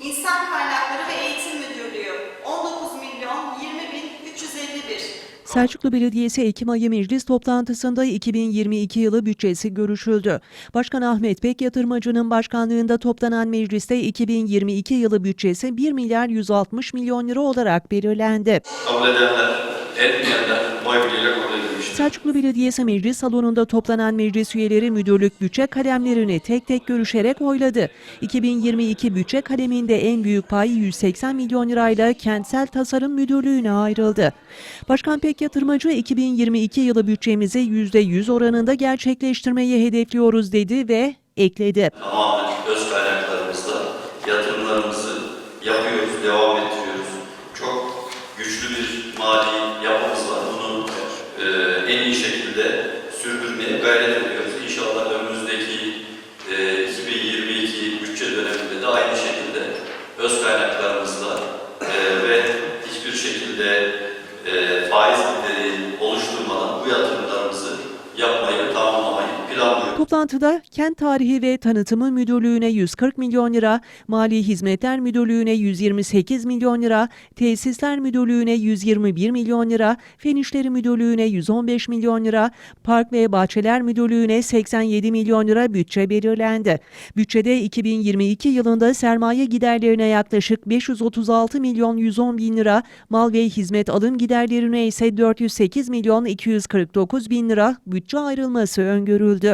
İnsan Kaynakları ve Eğitim Müdürlüğü 19 milyon 20 bin 351. Selçuklu Belediyesi Ekim ayı meclis toplantısında 2022 yılı bütçesi görüşüldü. Başkan Ahmet Pek Yatırmacı'nın başkanlığında toplanan mecliste 2022 yılı bütçesi 1 milyar 160 milyon lira olarak belirlendi. Kabul edenler, etmeyenler oy birliğiyle kabul edilmiştir. Selçuklu Belediyesi Meclis Salonu'nda toplanan meclis üyeleri müdürlük bütçe kalemlerini tek tek görüşerek oyladı. 2022 bütçe kaleminde en büyük pay 180 milyon lirayla Kentsel Tasarım Müdürlüğü'ne ayrıldı. Başkan Pek Yatırmacı 2022 yılı bütçemizi %100 oranında gerçekleştirmeyi hedefliyoruz dedi ve ekledi. Tamamen öz kaynaklarımızla yatırımlarımızı yapıyoruz, devam ettiriyoruz. Çok güçlü bir mali yapımız var. Bunu e, en iyi şekilde sürdürmeye gayret ediyoruz. İnşallah önümüzdeki e, 2022 bütçe döneminde de aynı şekilde öz kaynaklarımızla e, ve hiçbir şekilde planlıyoruz. Toplantıda Kent Tarihi ve Tanıtımı Müdürlüğü'ne 140 milyon lira, Mali Hizmetler Müdürlüğü'ne 128 milyon lira, Tesisler Müdürlüğü'ne 121 milyon lira, Fen İşleri Müdürlüğü'ne 115 milyon lira, Park ve Bahçeler Müdürlüğü'ne 87 milyon lira bütçe belirlendi. Bütçede 2022 yılında sermaye giderlerine yaklaşık 536 milyon 110 bin lira, mal ve hizmet alım giderlerine ise 408 milyon 249 bin lira bütçe ayrılması öngörüldü.